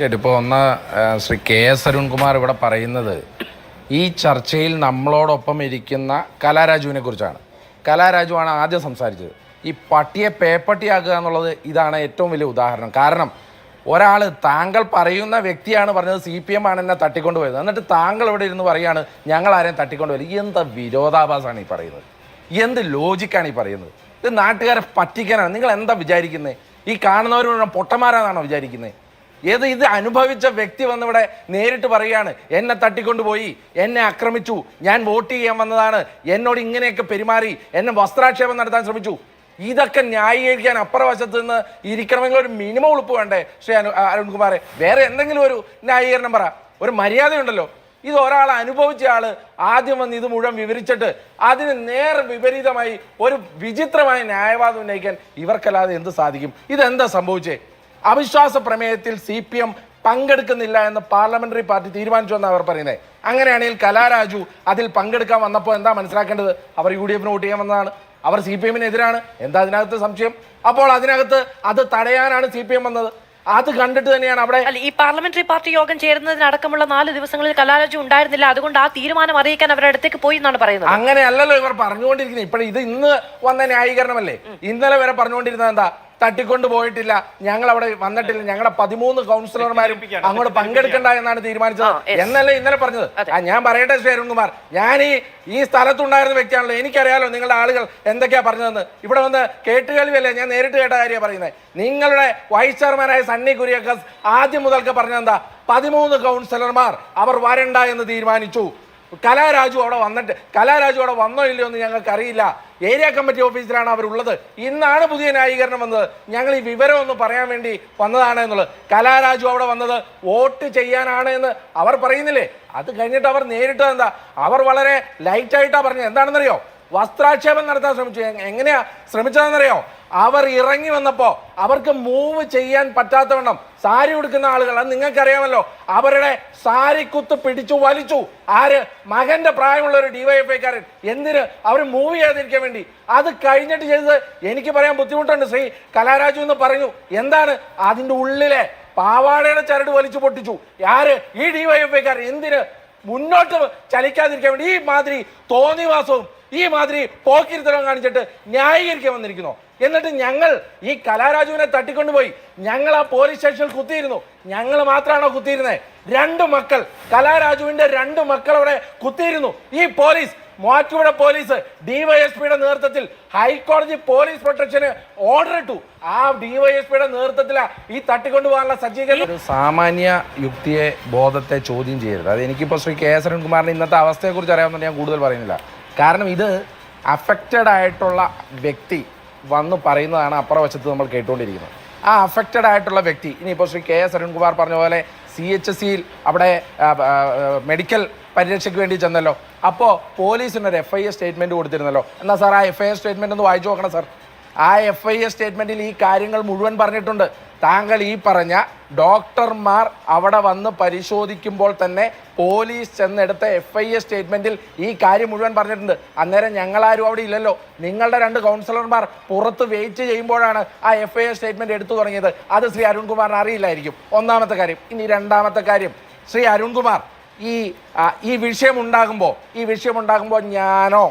ഇപ്പോൾ ഒന്ന് Shri K S Arunkumar ഇവിടെ പറയുന്നത് ഈ ചർച്ചയിൽ നമ്മളോടൊപ്പം ഇരിക്കുന്ന കലാരാജുവിനെ കുറിച്ചാണ്. കലാരാജുവാണ് ആദ്യം സംസാരിച്ചത്. ഈ പട്ടിയെ പേപ്പട്ടിയാക്കുക എന്നുള്ളത് ഇതാണ് ഏറ്റവും വലിയ ഉദാഹരണം. കാരണം ഒരാൾ താങ്കൾ പറയുന്ന വ്യക്തിയാണ് പറഞ്ഞത് സി പി എം ആണ് എന്നെ തട്ടിക്കൊണ്ടുപോയത്. എന്നിട്ട് താങ്കൾ ഇവിടെ ഇരുന്ന് പറയാണ് ഞങ്ങൾ ആരെയും തട്ടിക്കൊണ്ടുപോയത് എന്താ വിരോധാഭാസമാണ് ഈ പറയുന്നത്? എന്ത് ലോജിക്കാണ് ഈ പറയുന്നത്? ഇത് നാട്ടുകാരെ പറ്റിക്കാനാണ്. നിങ്ങൾ എന്താ വിചാരിക്കുന്നത് ഈ കാണുന്നവരോട് പൊട്ടന്മാരാണെന്നാണോ വിചാരിക്കുന്നത് ഏത് ഇത് അനുഭവിച്ച വ്യക്തി വന്നിവിടെ നേരിട്ട് പറയുകയാണ് എന്നെ തട്ടിക്കൊണ്ടുപോയി എന്നെ ആക്രമിച്ചു ഞാൻ വോട്ട് ചെയ്യാൻ വന്നതാണ് എന്നോട് ഇങ്ങനെയൊക്കെ പെരുമാറി എന്നെ വസ്ത്രാക്ഷേപം നടത്താൻ ശ്രമിച്ചു. ഇതൊക്കെ ന്യായീകരിക്കാൻ അപ്പുറവശത്ത് നിന്ന് ഇരിക്കണമെങ്കിൽ ഒരു മിനിമം ഉളുപ്പ് വേണ്ടേ? ശ്രീ അനു അരുൺകുമാറെ വേറെ എന്തെങ്കിലും ഒരു ന്യായീകരണം പറ. ഒരു മര്യാദയുണ്ടല്ലോ. ഇത് ഒരാൾ അനുഭവിച്ച ആൾ ആദ്യം വന്ന് ഇത് മുഴുവൻ വിവരിച്ചിട്ട് അതിന് നേർ വിപരീതമായി ഒരു വിചിത്രമായ ന്യായവാദം ഉന്നയിക്കാൻ ഇവർക്കല്ലാതെ എന്ത് സാധിക്കും? ഇതെന്താ സംഭവിച്ചേ? അവിശ്വാസ പ്രമേയത്തിൽ സി പി എം പങ്കെടുക്കുന്നില്ല എന്ന് പാർലമെന്ററി പാർട്ടി തീരുമാനിച്ചു എന്നാണ് അവർ പറയുന്നത് അങ്ങനെയാണെങ്കിൽ കലാരാജു അതിൽ പങ്കെടുക്കാൻ വന്നപ്പോൾ എന്താ മനസ്സിലാക്കേണ്ടത്? അവർ യു ഡി എഫിന് വോട്ട് ചെയ്യാൻ വന്നതാണ്. അവർ സി പി എമ്മിനെതിരാണ്. എന്താ അതിനകത്ത് സംശയം? അപ്പോൾ അതിനകത്ത് അത് തടയാനാണ് സി പി എം വന്നത്. അത് കണ്ടിട്ട് തന്നെയാണ് അവിടെ അല്ല ഈ പാർലമെന്ററി പാർട്ടി യോഗം ചേരുന്നതിനടക്കമുള്ള നാല് ദിവസങ്ങളിൽ കലാരാജു ഉണ്ടായിരുന്നില്ല. അതുകൊണ്ട് ആ തീരുമാനം അറിയിക്കാൻ അവരുടെ അടുത്തേക്ക് പോയി എന്നാണ് പറയുന്നത്. അങ്ങനെയല്ലല്ലോ ഇവർ പറഞ്ഞുകൊണ്ടിരിക്കുന്നത്. ഇപ്പോൾ ഇത് ഇന്ന് വന്ന ന്യായീകരണമല്ലേ? ഇന്നലെ വരെ പറഞ്ഞുകൊണ്ടിരുന്നത് എന്താ? തട്ടിക്കൊണ്ട് പോയിട്ടില്ല. ഞങ്ങൾ അവിടെ വന്നിട്ടില്ല ഞങ്ങളുടെ പതിമൂന്ന് കൗൺസിലർമാരും അങ്ങോട്ട് പങ്കെടുക്കണ്ട എന്നാണ് തീരുമാനിച്ചത്. എന്നല്ല ഇന്നലെ പറഞ്ഞത്? ഞാൻ പറയട്ടെ ശ്രീ അരുൺകുമാർ. ഞാൻ ഈ ഈ സ്ഥലത്തുണ്ടായിരുന്ന വ്യക്തിയാണല്ലോ. എനിക്കറിയാലോ നിങ്ങളുടെ ആളുകൾ എന്തൊക്കെയാ പറഞ്ഞതെന്ന്. ഇവിടെ വന്ന് കേട്ടുകേൾവിയല്ലേ? ഞാൻ നേരിട്ട് കേട്ട കാര്യമാണ് പറയുന്നത് നിങ്ങളുടെ വൈസ് ചെയർമാനായ സണ്ണി കുര്യക്കസ് ആദ്യം മുതൽക്ക് പറഞ്ഞെന്താ പതിമൂന്ന് കൗൺസിലർമാർ അവർ വരണ്ട എന്ന് തീരുമാനിച്ചു. കലാരാജു അവിടെ വന്നിട്ട് കലാരാജു അവിടെ വന്നോ ഇല്ലയോ എന്ന് ഞങ്ങൾക്ക് അറിയില്ല ഏരിയ കമ്മിറ്റി ഓഫീസിലാണ് അവരുള്ളത്. ഇന്നാണ് പുതിയ ന്യായീകരണം വന്നത്. ഞങ്ങൾ ഈ വിവരം ഒന്ന് പറയാൻ വേണ്ടി വന്നതാണ് എന്നുള്ളത്. കലാരാജു അവിടെ വന്നത് വോട്ട് ചെയ്യാനാണ് എന്ന് അവർ പറയുന്നില്ലേ? അത് കഴിഞ്ഞിട്ട് അവർ നേരിട്ട് എന്താ? അവർ വളരെ ലൈറ്റായിട്ടാണ് പറഞ്ഞത്. എന്താണെന്നറിയോ? വസ്ത്രാക്ഷേപം നടത്താൻ ശ്രമിച്ചു. എങ്ങനെയാ ശ്രമിച്ചതെന്നറിയോ? അവർ ഇറങ്ങി വന്നപ്പോൾ അവർക്ക് മൂവ് ചെയ്യാൻ പറ്റാത്തവണ്ണം സാരി ഉടുക്കുന്ന ആളുകൾ അത് നിങ്ങൾക്കറിയാമല്ലോ അവരുടെ സാരി കുത്ത് പിടിച്ചു വലിച്ചു. ആര്? മകന്റെ പ്രായമുള്ള ഒരു ഡിവൈഎഫ്ഐക്കാരൻ എന്തിന്? അവർ മൂവ് ചെയ്യാതിരിക്കാൻ വേണ്ടി. അത് കഴിഞ്ഞിട്ട് ചെയ്തത് എനിക്ക് പറയാൻ ബുദ്ധിമുട്ടുണ്ട്. ശ്രീ കലാരാജു എന്ന് പറഞ്ഞു. എന്താണ്? അതിന്റെ ഉള്ളിലെ പാവാടയുടെ ചരട് വലിച്ചു പൊട്ടിച്ചു. ആര്? ഈ ഡിവൈഎഫ്ഐക്കാരൻ എന്തിന്? മുന്നോട്ട് ചലിക്കാതിരിക്കാൻ വേണ്ടി. ഈ മാതിരി തോന്നിവാസവും ഈ മാതിരി പോക്കിരുത്തരം കാണിച്ചിട്ട് ന്യായീകരിക്കാൻ വന്നിരിക്കുന്നു. എന്നിട്ട് ഞങ്ങൾ ഈ കലാരാജുവിനെ തട്ടിക്കൊണ്ടുപോയി. ഞങ്ങൾ ആ പോലീസ് സ്റ്റേഷനിൽ കുത്തിയിരുന്നു. ഞങ്ങൾ മാത്രമാണോ കുത്തിയിരുന്നത് രണ്ട് മക്കൾ കലാരാജുവിന്റെ രണ്ട് മക്കൾ അവിടെ കുത്തിയിരുന്നു. ഈ പോലീസ് മൂവാറ്റുപുഴ പോലീസ് ഡിവൈഎസ്പിയുടെ നേതൃത്വത്തിൽ ഹൈക്കോടതി പോലീസ് പ്രൊട്ടക്ഷന് ഓർഡർ ഇട്ടു. ആ ഡിവൈഎസ്പിയുടെ നേതൃത്വത്തിലാ ഈ തട്ടിക്കൊണ്ടുപോകാനുള്ള സജ്ജീകരണം. സാമാന്യ യുക്തിയെ ബോധത്തെ ചോദ്യം ചെയ്യരുത്. അത് എനിക്കിപ്പോൾ ശ്രീ കെ എസ് അരുൺകുമാറിന്റെ ഇന്നത്തെ അവസ്ഥയെ കുറിച്ച് അറിയാമെന്ന് ഞാൻ കൂടുതൽ പറയുന്നില്ല. കാരണം ഇത് അഫക്റ്റഡ് ആയിട്ടുള്ള വ്യക്തി വന്ന് പറയുന്നതാണ് അപ്പുറവശത്ത് നമ്മൾ കേട്ടുകൊണ്ടിരിക്കുന്നത്. ആ അഫക്റ്റഡ് ആയിട്ടുള്ള വ്യക്തി ഇനിയിപ്പോൾ ശ്രീ കെ എസ് അരുൺകുമാർ പറഞ്ഞ പോലെ സി എച്ച് സിയിൽ അവിടെ മെഡിക്കൽ പരിരക്ഷയ്ക്ക് വേണ്ടി ചെന്നല്ലോ. അപ്പോൾ പോലീസിന് ഒരു എഫ് ഐ എ സ്റ്റേറ്റ്മെന്റ് കൊടുത്തിരുന്നല്ലോ. എന്നാൽ സാർ ആ എഫ് ഐ എ സ്റ്റേറ്റ്മെന്റ് ഒന്ന് വായിച്ചു നോക്കണം സാർ. ആ എഫ് ഐ എ സ്റ്റേറ്റ്മെന്റിൽ ഈ കാര്യങ്ങൾ മുഴുവൻ പറഞ്ഞിട്ടുണ്ട്. താങ്കൾ ഈ പറഞ്ഞ ഡോക്ടർമാർ അവിടെ വന്ന് പരിശോധിക്കുമ്പോൾ തന്നെ പോലീസ് ചെന്നെടുത്ത എഫ് ഐ എ സ്റ്റേറ്റ്മെന്റിൽ ഈ കാര്യം മുഴുവൻ പറഞ്ഞിട്ടുണ്ട്. അന്നേരം ഞങ്ങളാരും അവിടെ ഇല്ലല്ലോ. നിങ്ങളുടെ രണ്ട് കൗൺസിലർമാർ പുറത്ത് വെയിറ്റ് ചെയ്യുമ്പോഴാണ് ആ എഫ് ഐ എ സ്റ്റേറ്റ്മെന്റ് എടുത്തു തുടങ്ങിയത്. അത് ശ്രീ അരുൺകുമാറിന് അറിയില്ലായിരിക്കും. ഒന്നാമത്തെ കാര്യം. ഇനി രണ്ടാമത്തെ കാര്യം. ശ്രീ അരുൺകുമാർ ഈ ഈ വിഷയം ഉണ്ടാകുമ്പോൾ ഈ വിഷയം ഉണ്ടാകുമ്പോൾ ഞാനോ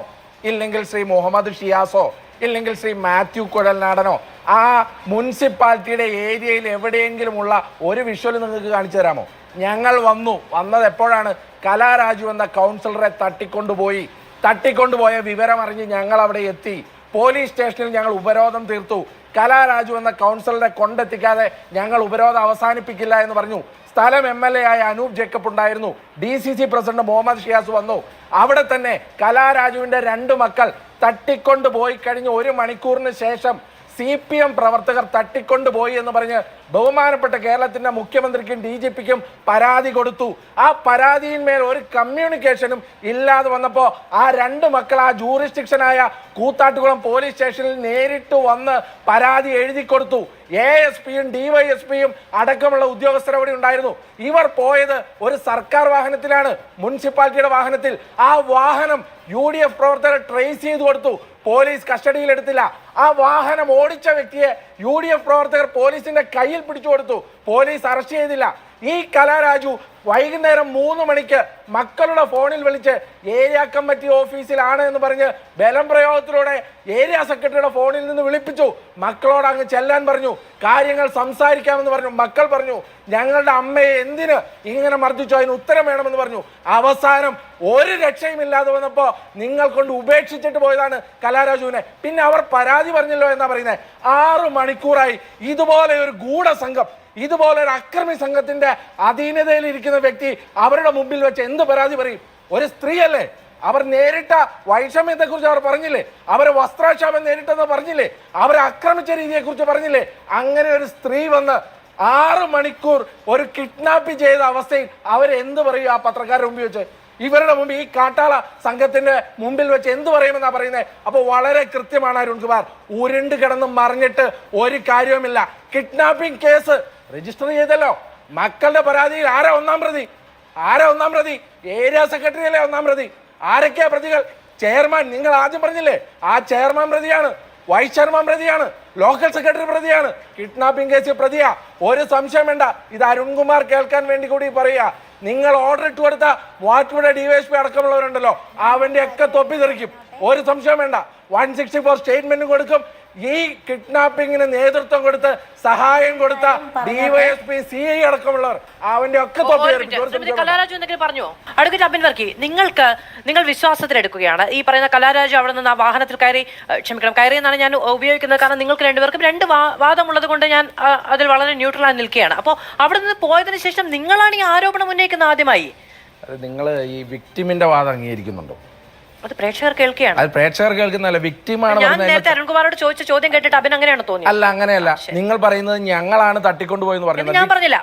ഇല്ലെങ്കിൽ ശ്രീ മുഹമ്മദ് ഷിയാസോ ഇല്ലെങ്കിൽ ശ്രീ മാത്യു കുഴൽനാടനോ ആ മുനിസിപ്പാലിറ്റിയുടെ ഏരിയയിൽ എവിടെയെങ്കിലും ഉള്ള ഒരു വിഷ്വൽ നിങ്ങൾക്ക് കാണിച്ചു തരാമോ? ഞങ്ങൾ വന്നു. വന്നത് എപ്പോഴാണ്? കലാരാജു എന്ന കൗൺസിലറെ തട്ടിക്കൊണ്ടുപോയി. തട്ടിക്കൊണ്ടുപോയ വിവരം അറിഞ്ഞ് ഞങ്ങൾ അവിടെ എത്തി. പോലീസ് സ്റ്റേഷനിൽ ഞങ്ങൾ ഉപരോധം തീർത്തു. കലാരാജു എന്ന കൗൺസിലറെ കൊണ്ടെത്തിക്കാതെ ഞങ്ങൾ ഉപരോധം അവസാനിപ്പിക്കില്ല എന്ന് പറഞ്ഞു. സ്ഥലം എം എൽ എ ആയ അനൂപ് ജേക്കബ് ഉണ്ടായിരുന്നു. D C C president Muhammad Shiyas വന്നു. അവിടെ തന്നെ കലാരാജുവിന്റെ രണ്ട് മക്കൾ തട്ടിക്കൊണ്ടുപോയി കഴിഞ്ഞ് ഒരു മണിക്കൂറിന് ശേഷം സി പി എം പ്രവർത്തകർ തട്ടിക്കൊണ്ടുപോയി എന്ന് പറഞ്ഞ് ബഹുമാനപ്പെട്ട കേരളത്തിന്റെ മുഖ്യമന്ത്രിക്കും ഡി ജി പിക്കും പരാതി കൊടുത്തു. ആ പരാതിയിന്മേൽ ഒരു കമ്മ്യൂണിക്കേഷനും ഇല്ലാതെ വന്നപ്പോൾ ആ രണ്ട് മക്കൾ ആ ജൂറിസ്ഡിക്ഷനായ കൂത്താട്ടുകുളം പോലീസ് സ്റ്റേഷനിൽ നേരിട്ട് വന്ന് പരാതി എഴുതി കൊടുത്തു. എ എസ് പിയും ഡിവൈഎസ്പിയും അടക്കമുള്ള ഉദ്യോഗസ്ഥർ അവിടെ ഉണ്ടായിരുന്നു. ഇവർ പോയത് ഒരു സർക്കാർ വാഹനത്തിലാണ് മുനിസിപ്പാലിറ്റിയുടെ വാഹനത്തിൽ. ആ വാഹനം യു ഡി എഫ് പ്രവർത്തകർ ട്രേസ് ചെയ്തു കൊടുത്തു. പോലീസ് കസ്റ്റഡിയിൽ എടുത്തില്ല ആ വാഹനം ഓടിച്ച വ്യക്തിയെ യു ഡി എഫ് പ്രവർത്തകർ പോലീസിന്റെ കയ്യിൽ പിടിച്ചു കൊടുത്തു. പോലീസ് അറസ്റ്റ് ചെയ്തില്ല. ഈ കലാരാജു വൈകുന്നേരം മൂന്ന് മണിക്ക് മക്കളുടെ ഫോണിൽ വിളിച്ച് ഏരിയ കമ്മിറ്റി ഓഫീസിലാണ് എന്ന് പറഞ്ഞ് ബലം പ്രയോഗത്തിലൂടെ ഏരിയ സെക്രട്ടറിയുടെ ഫോണിൽ നിന്ന് വിളിപ്പിച്ചു. മക്കളോട് അങ്ങ് ചെല്ലാൻ പറഞ്ഞു. കാര്യങ്ങൾ സംസാരിക്കാമെന്ന് പറഞ്ഞു. മക്കൾ പറഞ്ഞു ഞങ്ങളുടെ അമ്മയെ എന്തിന് ഇങ്ങനെ മർദ്ദിച്ചു? അതിന് ഉത്തരം വേണമെന്ന് പറഞ്ഞു. അവസാനം ഒരു രക്ഷയും ഇല്ലാതെ വന്നപ്പോ നിങ്ങൾ കൊണ്ട് ഉപേക്ഷിച്ചിട്ട് പോയതാണ് കലാരാജുവിനെ. പിന്നെ അവർ പരാതി പറഞ്ഞല്ലോ എന്നാ പറയുന്നത് ആറു മണിക്കൂറായി ഇതുപോലെ ഒരു ഗൂഢസംഘം ഇതുപോലെ ഒരു അക്രമി സംഘത്തിന്റെ അധീനതയിൽ ഇരിക്കുന്ന വ്യക്തി അവരുടെ മുമ്പിൽ വെച്ച് എന്ത് പരാതി പറയും? ഒരു സ്ത്രീയല്ലേ? അവർ നേരിട്ട വൈഷമ്യത്തെ കുറിച്ച് അവർ പറഞ്ഞില്ലേ? അവരെ വസ്ത്രാക്ഷാപം നേരിട്ടെന്ന് പറഞ്ഞില്ലേ? അവരെ ആക്രമിച്ച രീതിയെക്കുറിച്ച് പറഞ്ഞില്ലേ? അങ്ങനെ ഒരു സ്ത്രീ വന്ന് ആറ് മണിക്കൂർ ഒരു കിഡ്നാപ്പ് ചെയ്ത അവസ്ഥയിൽ അവരെന്ത് പറയും ആ പത്രക്കാരുടെ മുമ്പിൽ വെച്ച്? ഇവരുടെ മുമ്പ് ഈ കാട്ടാള സംഘത്തിന്റെ മുമ്പിൽ വെച്ച് എന്ത് പറയുമെന്നാ പറയുന്നത് അപ്പോൾ വളരെ കൃത്യമാണ് അരുൺ കുമാർ. ഉരുണ്ട് കിടന്ന് മറിഞ്ഞിട്ട് ഒരു കാര്യവുമില്ല. കിഡ്നാപ്പിംഗ് കേസ് രജിസ്റ്റർ ചെയ്തല്ലോ. മക്കളുടെ പരാതിയിൽ ആരാ ഒന്നാം പ്രതി? ആരാ ഒന്നാം പ്രതി? ഏരിയ സെക്രട്ടറി അല്ലേ ഒന്നാം പ്രതി? ആരൊക്കെയാ പ്രതികൾ? ചെയർമാൻ നിങ്ങൾ ആദ്യം പറഞ്ഞില്ലേ? ആ ചെയർമാൻ പ്രതിയാണ്. വൈസ് ചെയർമാൻ പ്രതിയാണ്. ലോക്കൽ സെക്രട്ടറി പ്രതിയാണ്. കിഡ്നാപ്പിംഗ് കേസ് പ്രതിയാ. ഒരു സംശയം വേണ്ട. ഇത് അരുൺകുമാർ കേൾക്കാൻ വേണ്ടി കൂടി പറയുക. നിങ്ങൾ ഓർഡർ ഇട്ട് കൊടുത്ത വാറ്റുപുഴ ഡിവൈഎസ്പി അടക്കമുള്ളവരുണ്ടല്ലോ അവന്റെ ഒക്കെ തൊപ്പി തെറിക്കും. ഒരു സംശയം വേണ്ട. വൺ സിക്സ്റ്റി ഫോർ സ്റ്റേറ്റ്മെന്റും കൊടുക്കും. ഈ കിഡ്നാപ്പിങ്ങിന് നേതൃത്വം കൊടുത്ത് സഹായം കൊടുത്ത ഡിവൈഎസ്പി സി ഐ അടക്കമുള്ളവർ അവന്റെ ഒക്കെ. കലാരാജു എന്തെങ്കിലും പറഞ്ഞോ? അഡ്വക്കേറ്റ് അബിൻ വർക്കി നിങ്ങൾക്ക് നിങ്ങൾ വിശ്വാസത്തിലെടുക്കുകയാണ് ഈ പറയുന്ന കലാരാജു അവിടെ നിന്ന് ആ വാഹനത്തിൽ കയറി ക്ഷമിക്കണം കയറി എന്നാണ് ഞാൻ ഉപയോഗിക്കുന്നത്. കാരണം നിങ്ങൾക്ക് രണ്ടുപേർക്കും രണ്ട് വാദം വാദമുള്ളത് കൊണ്ട് ഞാൻ അതിൽ വളരെ ന്യൂട്രലായി നിൽക്കുകയാണ്. അപ്പോൾ അവിടെ നിന്ന് പോയതിനു ശേഷം നിങ്ങളാണ് ഈ ആരോപണം ഉന്നയിക്കുന്നത് ആദ്യമായി? നിങ്ങൾ ഈ വിക്ടിമിന്റെ വാദം അംഗീകരിക്കുന്നുണ്ടോ? അത് പ്രേക്ഷകർ കേൾക്കുകയാണ്. അത് പ്രേക്ഷകർ കേൾക്കുന്നല്ല വിക്ടിമാണ് ഞാൻ നേരത്തെ അരുൺകുമാറോട് ചോദിച്ച ചോദ്യം കേട്ടിട്ട് അബിൻ അങ്ങനെയാണ് തോന്നിയത്? അല്ല അങ്ങനെയല്ല. നിങ്ങൾ പറയുന്നത് ഞങ്ങളാണ് തട്ടിക്കൊണ്ടുപോയെന്ന് പറയുന്നത് ഞാൻ പറഞ്ഞില്ല.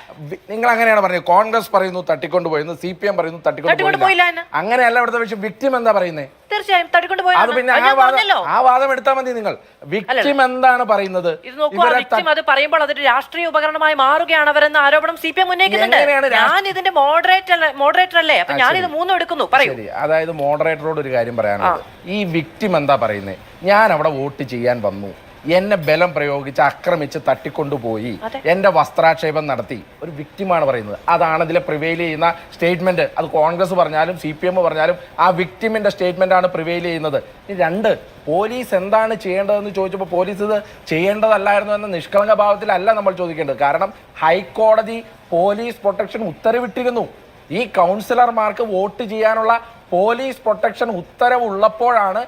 നിങ്ങൾ അങ്ങനെയാണ് പറഞ്ഞത്. കോൺഗ്രസ് പറയുന്നു തട്ടിക്കൊണ്ടുപോയെന്ന് സി പി എം പറയുന്നു തട്ടിക്കൊണ്ട് തട്ടിക്കൊണ്ടുപോയില്ല അങ്ങനെയല്ല ഇവിടുത്തെ വിഷയം. വിക്ടിം എന്താ പറയുന്നത് തീർച്ചയായും തട്ടിക്കൊണ്ട് അത് പിന്നെ ആ വാദം ആ വാദം എടുത്താൽ മതി നിങ്ങൾ. വിക്ടിം എന്താണ് പറയുന്നത്? ഇത് നോക്കൂ ഇവരെ അത് പറയുമ്പോൾ അതൊരു രാഷ്ട്രീയ ഉപകരണമായി മാറുകയാണ് അവരെന്ന ആരോപണം സി പി എം ഉന്നയിക്കുന്നുണ്ട്. ഞാൻ ഇതിന്റെ മോഡറേറ്റർ മോഡറേറ്റർ അല്ലേ? അപ്പൊ ഞാൻ ഇത് മൂന്നും എടുക്കുന്നു. പറയൂ. അതായത് മോഡറേറ്ററോട് ഒരു കാര്യം പറയാനുള്ളത്. ഈ വിക്ടിം എന്താ പറയുന്നത് ഞാൻ അവിടെ വോട്ട് ചെയ്യാൻ വന്നു. എന്നെ ബലം പ്രയോഗിച്ച് ആക്രമിച്ച് തട്ടിക്കൊണ്ടുപോയി. എന്റെ വസ്ത്രാക്ഷേപം നടത്തി. ഒരു വിക്ടിമാണ് പറയുന്നത്. അതാണ് ഇതിലെ പ്രിവെയിൽ ചെയ്യുന്ന സ്റ്റേറ്റ്മെന്റ് അത് കോൺഗ്രസ് പറഞ്ഞാലും സി പി എം പറഞ്ഞാലും ആ വിക്ടിമിന്റെ സ്റ്റേറ്റ്മെന്റ് ആണ് പ്രിവെയിൽ ചെയ്യുന്നത്. രണ്ട് പോലീസ് എന്താണ് ചെയ്യേണ്ടതെന്ന് ചോദിച്ചപ്പോൾ പോലീസ് ഇത് ചെയ്യേണ്ടതല്ലായിരുന്നു എന്ന നിഷ്കളങ്ക ഭാവത്തിലല്ല നമ്മൾ ചോദിക്കേണ്ടത്. കാരണം ഹൈക്കോടതി പോലീസ് പ്രൊട്ടക്ഷൻ ഉത്തരവിട്ടിരുന്നു. ഈ കൗൺസിലർമാർക്ക് വോട്ട് ചെയ്യാനുള്ള പോലീസ് പ്രൊട്ടക്ഷൻ ഉത്തരവുള്ളപ്പോഴാണ്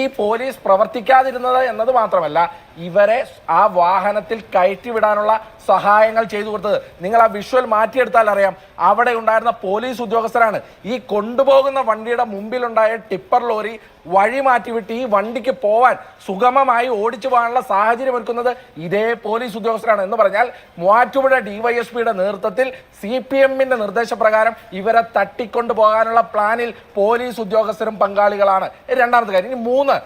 ഈ പോലീസ് പ്രവർത്തിക്കാതിരുന്നത് എന്നത് മാത്രമല്ല ഇവരെ ആ വാഹനത്തിൽ കയറ്റിവിടാനുള്ള സഹായങ്ങൾ ചെയ്തു കൊടുത്തത്. നിങ്ങൾ ആ വിഷ്വൽ മാറ്റിയെടുത്താൽ അറിയാം അവിടെ ഉണ്ടായിരുന്ന പോലീസ് ഉദ്യോഗസ്ഥരാണ്. ഈ കൊണ്ടുപോകുന്ന വണ്ടിയുടെ മുമ്പിലുണ്ടായ ടിപ്പർ ലോറി വഴി മാറ്റിവിട്ട് ഈ വണ്ടിക്ക് പോവാൻ സുഗമമായി ഓടിച്ചു പോകാനുള്ള സാഹചര്യം ഒരുക്കുന്നത് ഇതേ പോലീസ് ഉദ്യോഗസ്ഥരാണ് എന്ന് പറഞ്ഞാൽ മൂവാറ്റുപുഴ ഡിവൈഎസ്പിയുടെ നേതൃത്വത്തിൽ സി പി എമ്മിന്റെ നിർദ്ദേശപ്രകാരം ഇവരെ തട്ടിക്കൊണ്ടു പോകാനുള്ള പ്ലാനിൽ പോലീസ് ഉദ്യോഗസ്ഥരും പങ്കാളികളാണ്. രണ്ടാമത്തെ കാര്യം. ഇനി മൂന്ന്.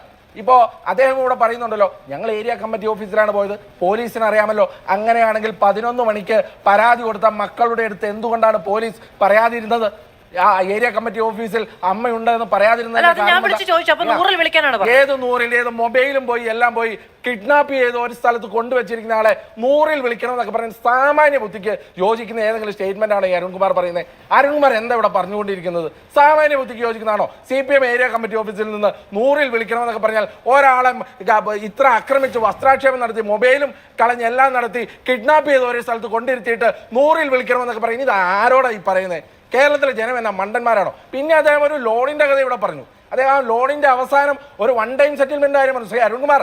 ഇപ്പോൾ അദ്ദേഹം ഇവിടെ പറയുന്നുണ്ടല്ലോ ഞങ്ങൾ ഏരിയ കമ്മിറ്റി ഓഫീസിലാണ് പോയത്. പോലീസിന് അറിയാമല്ലോ. അങ്ങനെയാണെങ്കിൽ പതിനൊന്ന് മണിക്ക് പരാതി കൊടുത്ത മക്കളുടെ അടുത്ത് എന്തുകൊണ്ടാണ് പോലീസ് പറയാതിരുന്നത്? ആ ഏരിയ കമ്മിറ്റി ഓഫീസിൽ അമ്മയുണ്ടെന്ന് പറയാതിരുന്ന ഏത് നൂറിൽ ഏത് മൊബൈലും പോയി എല്ലാം പോയി കിഡ്നാപ്പ് ചെയ്ത് ഒരു സ്ഥലത്ത് കൊണ്ടുവച്ചിരിക്കുന്ന ആളെ നൂറിൽ വിളിക്കണം എന്നൊക്കെ പറഞ്ഞ് സാമാന്യ ബുദ്ധിക്ക് യോജിക്കുന്ന ഏതെങ്കിലും സ്റ്റേറ്റ്മെന്റ് ആണ് ഈ അരുൺകുമാർ പറയുന്നത് അരുൺകുമാർ എന്താ ഇവിടെ പറഞ്ഞുകൊണ്ടിരിക്കുന്നത്? സാമാന്യ ബുദ്ധിക്ക് യോജിക്കുന്നതാണോ? C P M area committee ഓഫീസിൽ നിന്ന് നൂറിൽ വിളിക്കണം എന്നൊക്കെ പറഞ്ഞാൽ ഒരാളെ ഇത്ര ആക്രമിച്ച് വസ്ത്രാക്ഷേപം നടത്തി മൊബൈലും കളഞ്ഞ് എല്ലാം നടത്തി കിഡ്നാപ്പ് ചെയ്ത് ഒരു സ്ഥലത്ത് കൊണ്ടിരുത്തിയിട്ട് നൂറിൽ വിളിക്കണം എന്നൊക്കെ പറയുന്നത് ഇത് ആരോടാണ് ഈ പറയുന്നത് കേരളത്തിലെ ജനം എന്നാ മണ്ടന്മാരാണോ? പിന്നെ അദ്ദേഹം ഒരു ലോണിന്റെ കഥ ഇവിടെ പറഞ്ഞു. അദ്ദേഹം ആ ലോണിന്റെ അവസാനം ഒരു വൺ ടൈം സെറ്റിൽമെന്റ് ആയിരുന്നു ശ്രീ അരുൺകുമാർ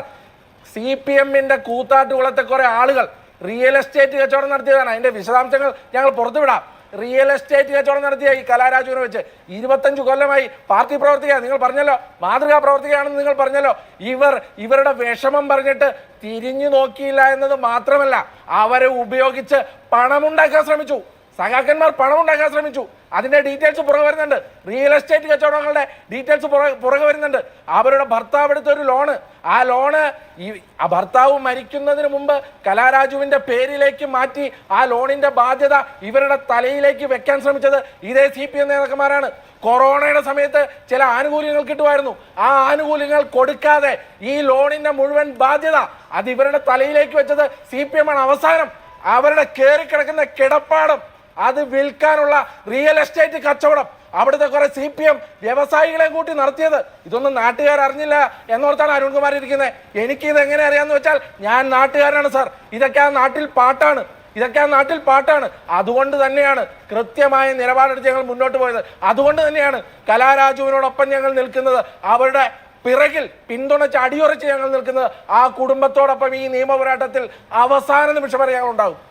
സി പി എമ്മിന്റെ കൂത്താട്ടുകുളത്തെ കുറെ ആളുകൾ റിയൽ എസ്റ്റേറ്റ് കച്ചവടം നടത്തിയതാണ്. അതിന്റെ വിശദാംശങ്ങൾ ഞങ്ങൾ പുറത്തുവിടാം. റിയൽ എസ്റ്റേറ്റ് കച്ചവടം നടത്തിയ ഈ കലാരാജുവിനെ വെച്ച് ഇരുപത്തഞ്ച് കൊല്ലമായി പാർട്ടി പ്രവർത്തിക്കുക. നിങ്ങൾ പറഞ്ഞല്ലോ മാതൃകാ പ്രവർത്തിക്കുകയാണെന്ന് നിങ്ങൾ പറഞ്ഞല്ലോ. ഇവർ ഇവരുടെ വിഷമം പറഞ്ഞിട്ട് തിരിഞ്ഞു നോക്കിയില്ല എന്നത് മാത്രമല്ല അവരെ ഉപയോഗിച്ച് പണമുണ്ടാക്കാൻ ശ്രമിച്ചു. സഖാക്കന്മാർ പണം ഉണ്ടാക്കാൻ ശ്രമിച്ചു. അതിന്റെ ഡീറ്റെയിൽസ് പുറകെ വരുന്നുണ്ട്. റിയൽ എസ്റ്റേറ്റ് കച്ചവടങ്ങളുടെ ഡീറ്റെയിൽസ് പുറകെ വരുന്നുണ്ട്. അവരുടെ ഭർത്താവ് എടുത്ത ഒരു ലോണ് ആ ലോണ് ഈ ആ ഭർത്താവ് മരിക്കുന്നതിന് മുമ്പ് കലാരാജുവിന്റെ പേരിലേക്ക് മാറ്റി ആ ലോണിന്റെ ബാധ്യത ഇവരുടെ തലയിലേക്ക് വെക്കാൻ ശ്രമിച്ചത് ഇതേ സി പി എം നേതാക്കന്മാരാണ്. കൊറോണയുടെ സമയത്ത് ചില ആനുകൂല്യങ്ങൾ കിട്ടുമായിരുന്നു. ആ ആനുകൂല്യങ്ങൾ കൊടുക്കാതെ ഈ ലോണിന്റെ മുഴുവൻ ബാധ്യത അത് ഇവരുടെ തലയിലേക്ക് വെച്ചത് സി പി എം ആണ്. അവസാനം അവരുടെ കയറി കിടക്കുന്ന കിടപ്പാടം അത് വിൽക്കാനുള്ള റിയൽ എസ്റ്റേറ്റ് കച്ചവടം. അവിടുത്തെ കുറെ സി പി എം വ്യവസായികളെ കൂട്ടി നടത്തിയത്. ഇതൊന്നും നാട്ടുകാർ അറിഞ്ഞില്ല എന്നോർത്താണ് അരുൺകുമാർ ഇരിക്കുന്നത്. എനിക്ക് ഇത് എങ്ങനെ അറിയാന്ന് വെച്ചാൽ ഞാൻ നാട്ടുകാരാണ് സാർ. ഇതൊക്കെ ആ നാട്ടിൽ പാട്ടാണ്. ഇതൊക്കെ ആ നാട്ടിൽ പാട്ടാണ്. അതുകൊണ്ട് തന്നെയാണ് കൃത്യമായ നിലപാടെടുത്ത് ഞങ്ങൾ മുന്നോട്ട് പോയത്. അതുകൊണ്ട് തന്നെയാണ് കലാരാജുവിനോടൊപ്പം ഞങ്ങൾ നിൽക്കുന്നത്. അവരുടെ പിറകിൽ പിന്തുണച്ച് അടിയുറച്ച് ഞങ്ങൾ നിൽക്കുന്നത്. ആ കുടുംബത്തോടൊപ്പം ഈ നിയമപോരാട്ടത്തിൽ അവസാന നിമിഷം വരെ ഉണ്ടാകും